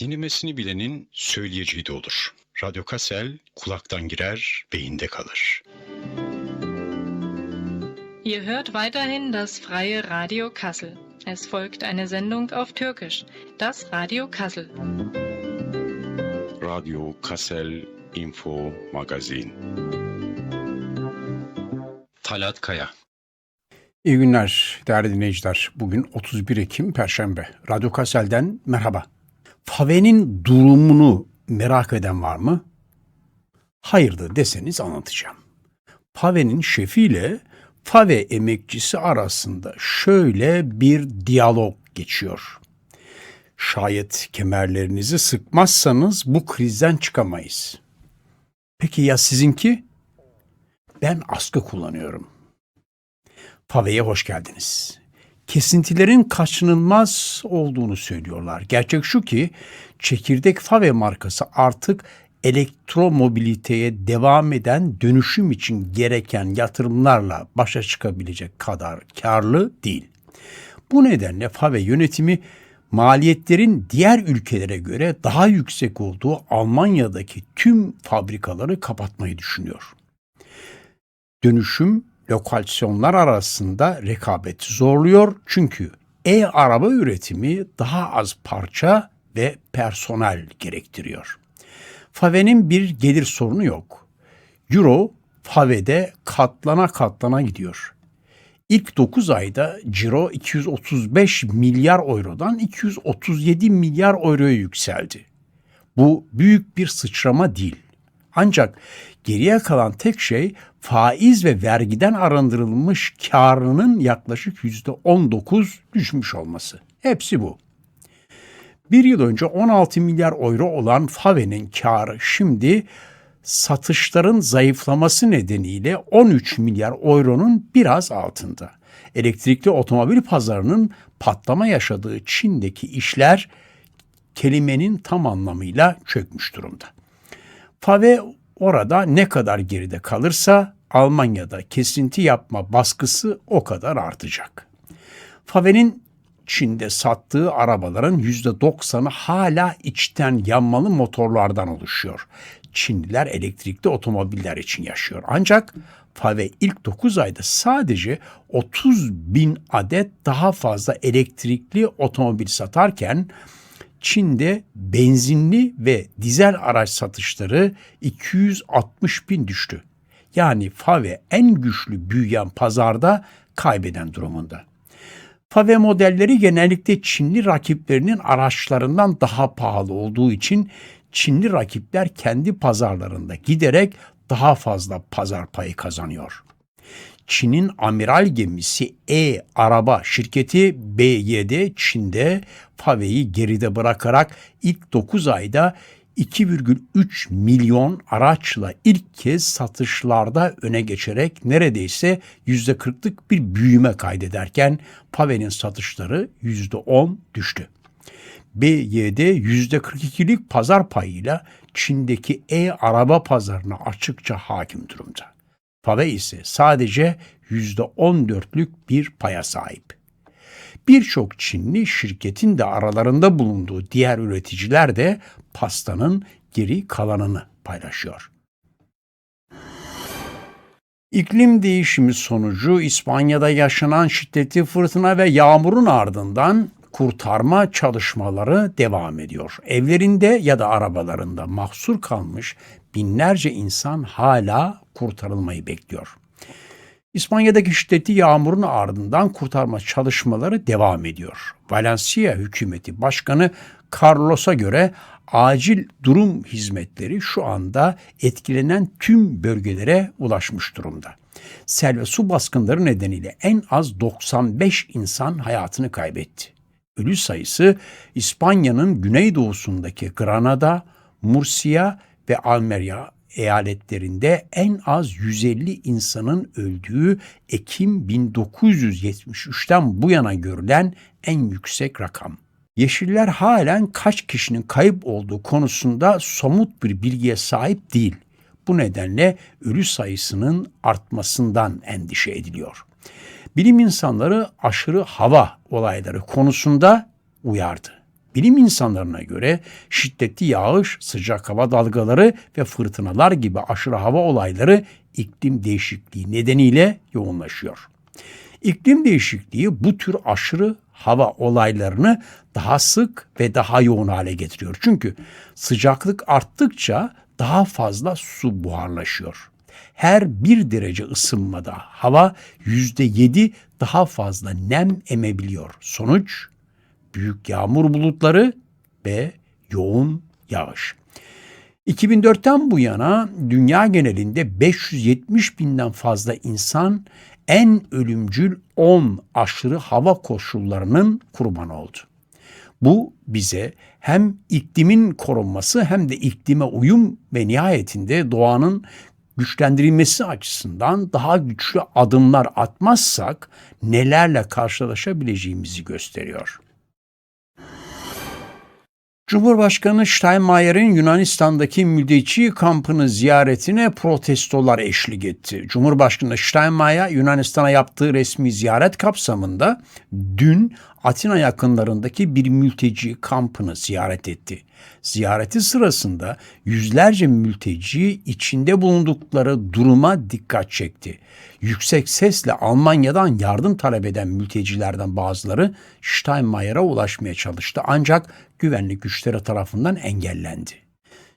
Dinlemesini bilenin söyleyeceği de olur. Radyo Kassel kulaktan girer, beyinde kalır. Ihr hört weiterhin das freie Radio Kassel. Es folgt eine Sendung auf Türkisch, das Radio Kassel. Radyo Kassel Info Magazin. Talat Kaya İyi günler değerli dinleyiciler. Bugün 31 Ekim Perşembe. Radyo Kassel'den merhaba. Fave'nin durumunu merak eden var mı? Hayırdır deseniz anlatacağım. Fave'nin şefiyle Fave emekçisi arasında şöyle bir diyalog geçiyor. Şayet kemerlerinizi sıkmazsanız bu krizden çıkamayız. Peki ya sizinki? Ben askı kullanıyorum. Fave'ye hoş geldiniz. Kesintilerin kaçınılmaz olduğunu söylüyorlar. Gerçek şu ki çekirdek Fave markası artık elektromobiliteye devam eden dönüşüm için gereken yatırımlarla başa çıkabilecek kadar karlı değil. Bu nedenle Fave yönetimi maliyetlerin diğer ülkelere göre daha yüksek olduğu Almanya'daki tüm fabrikaları kapatmayı düşünüyor. Dönüşüm lokasyonlar arasında rekabeti zorluyor çünkü e-araba üretimi daha az parça ve personel gerektiriyor. Fave'nin bir gelir sorunu yok. Euro Fave'de katlana katlana gidiyor. İlk 9 ayda ciro 235 milyar eurodan 237 milyar euroya yükseldi. Bu büyük bir sıçrama değil. Ancak geriye kalan tek şey faiz ve vergiden arındırılmış karının yaklaşık %19 düşmüş olması. Hepsi bu. Bir yıl önce 16 milyar euro olan Fave'nin karı şimdi satışların zayıflaması nedeniyle 13 milyar euronun biraz altında. Elektrikli otomobil pazarının patlama yaşadığı Çin'deki işler kelimenin tam anlamıyla çökmüş durumda. Fave orada ne kadar geride kalırsa Almanya'da kesinti yapma baskısı o kadar artacak. Fave'nin Çin'de sattığı arabaların %90'ı hala içten yanmalı motorlardan oluşuyor. Çinliler elektrikli otomobiller için yaşıyor. Ancak Fave ilk 9 ayda sadece 30 bin adet daha fazla elektrikli otomobil satarken Çin'de benzinli ve dizel araç satışları 260 bin düştü. Yani Fave en güçlü büyüyen pazarda kaybeden durumunda. Fave modelleri genellikle Çinli rakiplerinin araçlarından daha pahalı olduğu için Çinli rakipler kendi pazarlarında giderek daha fazla pazar payı kazanıyor. Çin'in amiral gemisi E araba şirketi BYD Çin'de Fave'yi geride bırakarak ilk 9 ayda 2,3 milyon araçla ilk kez satışlarda öne geçerek neredeyse %40'lık bir büyüme kaydederken Fave'nin satışları %10 düştü. BYD %42'lik pazar payıyla Çin'deki e-araba pazarına açıkça hakim durumda. Fave ise sadece %14'lük bir paya sahip. Birçok Çinli şirketin de aralarında bulunduğu diğer üreticiler de pastanın geri kalanını paylaşıyor. İklim değişimi sonucu İspanya'da yaşanan şiddetli fırtına ve yağmurun ardından kurtarma çalışmaları devam ediyor. Evlerinde ya da arabalarında mahsur kalmış binlerce insan hala kurtarılmayı bekliyor. İspanya'daki şiddetli yağmurun ardından kurtarma çalışmaları devam ediyor. Valencia hükümeti başkanı Carlos'a göre acil durum hizmetleri şu anda etkilenen tüm bölgelere ulaşmış durumda. Sel ve su baskınları nedeniyle en az 95 insan hayatını kaybetti. Ölü sayısı İspanya'nın güneydoğusundaki Granada, Murcia ve Almeria eyaletlerinde en az 150 insanın öldüğü Ekim 1973'ten bu yana görülen en yüksek rakam. Yeşiller halen kaç kişinin kayıp olduğu konusunda somut bir bilgiye sahip değil. Bu nedenle ölü sayısının artmasından endişe ediliyor. Bilim insanları aşırı hava olayları konusunda uyardı. Bilim insanlarına göre şiddetli yağış, sıcak hava dalgaları ve fırtınalar gibi aşırı hava olayları iklim değişikliği nedeniyle yoğunlaşıyor. İklim değişikliği bu tür aşırı hava olaylarını daha sık ve daha yoğun hale getiriyor. Çünkü sıcaklık arttıkça daha fazla su buharlaşıyor. Her bir derece ısınmada hava yüzde yedi daha fazla nem emebiliyor. Sonuç büyük yağmur bulutları ve yoğun yağış. 2004'ten bu yana dünya genelinde 570 binden fazla insan en ölümcül 10 aşırı hava koşullarının kurbanı oldu. Bu bize hem iklimin korunması hem de iklime uyum ve nihayetinde doğanın güçlendirilmesi açısından daha güçlü adımlar atmazsak nelerle karşılaşabileceğimizi gösteriyor. Cumhurbaşkanı Steinmeier'in Yunanistan'daki mülteci kampını ziyaretine protestolar eşlik etti. Cumhurbaşkanı Steinmeier Yunanistan'a yaptığı resmi ziyaret kapsamında dün Atina yakınlarındaki bir mülteci kampını ziyaret etti. Ziyareti sırasında yüzlerce mülteci içinde bulundukları duruma dikkat çekti. Yüksek sesle Almanya'dan yardım talep eden mültecilerden bazıları Steinmeier'a ulaşmaya çalıştı ancak güvenlik güçleri tarafından engellendi.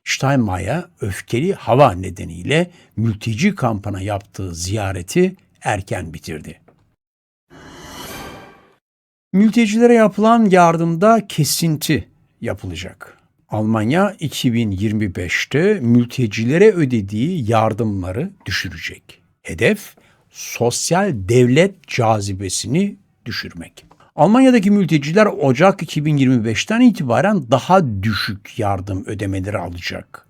Steinmeier öfkeli hava nedeniyle mülteci kampına yaptığı ziyareti erken bitirdi. Mültecilere yapılan yardımda kesinti yapılacak. Almanya 2025'te mültecilere ödediği yardımları düşürecek. Hedef sosyal devlet cazibesini düşürmek. Almanya'daki mülteciler Ocak 2025'ten itibaren daha düşük yardım ödemeleri alacak.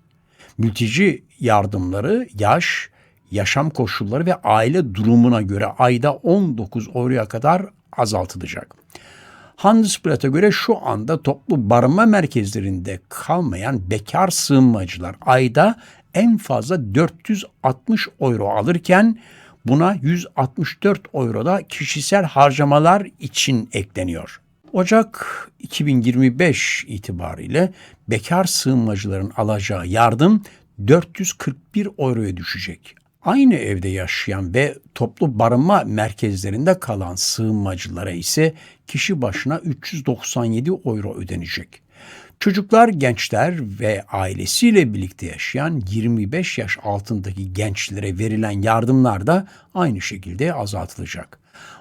Mülteci yardımları yaş, yaşam koşulları ve aile durumuna göre ayda 19 euroya kadar azaltılacak. Handelsblatt'a göre şu anda toplu barınma merkezlerinde kalmayan bekar sığınmacılar ayda en fazla 460 euro alırken buna 164 euro da kişisel harcamalar için ekleniyor. Ocak 2025 itibariyle bekar sığınmacıların alacağı yardım 441 euroya düşecek. Aynı evde yaşayan ve toplu barınma merkezlerinde kalan sığınmacılara ise kişi başına 397 euro ödenecek. Çocuklar, gençler ve ailesiyle birlikte yaşayan 25 yaş altındaki gençlere verilen yardımlar da aynı şekilde azaltılacak.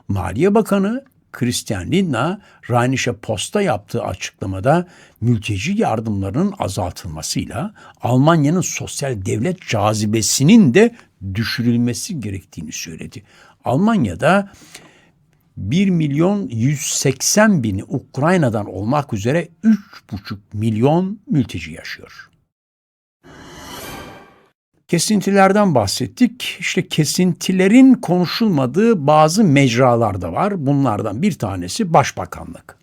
Maliye Bakanı Christian Lindner, Rheinische Post'a yaptığı açıklamada mülteci yardımlarının azaltılmasıyla Almanya'nın sosyal devlet cazibesinin de düşürülmesi gerektiğini söyledi. Almanya'da 1 milyon 180 bini Ukrayna'dan olmak üzere 3,5 milyon mülteci yaşıyor. Kesintilerden bahsettik. İşte kesintilerin konuşulmadığı bazı mecralar da var. Bunlardan bir tanesi Başbakanlık.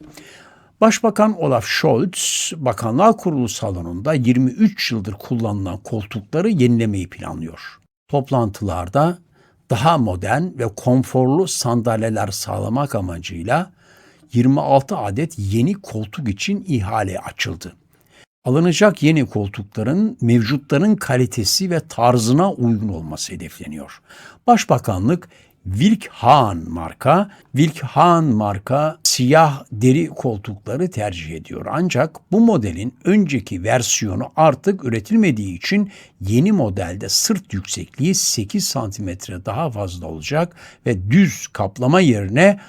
Başbakan Olaf Scholz, Bakanlar Kurulu salonunda 23 yıldır kullanılan koltukları yenilemeyi planlıyor. Toplantılarda daha modern ve konforlu sandalyeler sağlamak amacıyla 26 adet yeni koltuk için ihale açıldı. Alınacak yeni koltukların mevcutların kalitesi ve tarzına uygun olması hedefleniyor. Başbakanlık Wilkhan marka, Wilkhan marka siyah deri koltukları tercih ediyor. Ancak bu modelin önceki versiyonu artık üretilmediği için yeni modelde sırt yüksekliği 8 santimetre daha fazla olacak ve düz kaplama yerine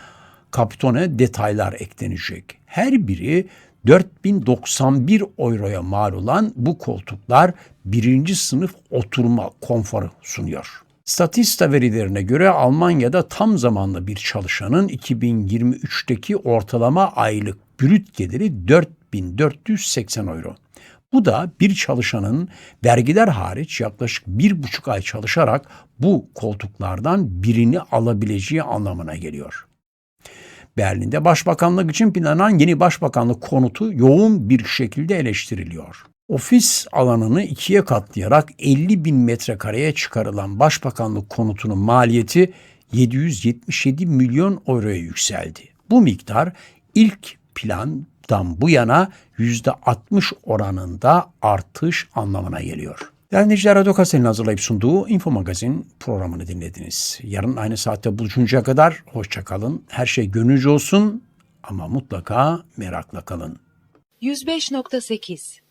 kapitone detaylar eklenecek. Her biri 4091 euroya mal olan bu koltuklar birinci sınıf oturma konforu sunuyor. Statista verilerine göre Almanya'da tam zamanlı bir çalışanın 2023'teki ortalama aylık brüt geliri 4480 euro. Bu da bir çalışanın vergiler hariç yaklaşık bir buçuk ay çalışarak bu koltuklardan birini alabileceği anlamına geliyor. Berlin'de başbakanlık için planlanan yeni başbakanlık konutu yoğun bir şekilde eleştiriliyor. Ofis alanını ikiye katlayarak 50 bin metrekareye çıkarılan başbakanlık konutunun maliyeti 777 milyon euroya yükseldi. Bu miktar ilk plan Mart'tan bu yana %60 oranında artış anlamına geliyor. Değerli dinleyiciler, Radyo Kasel'in hazırlayıp sunduğu Info Magazin programını dinlediniz. Yarın aynı saatte buluşuncaya kadar hoşça kalın. Her şey gönlünüzce olsun ama mutlaka merakla kalın. 105.8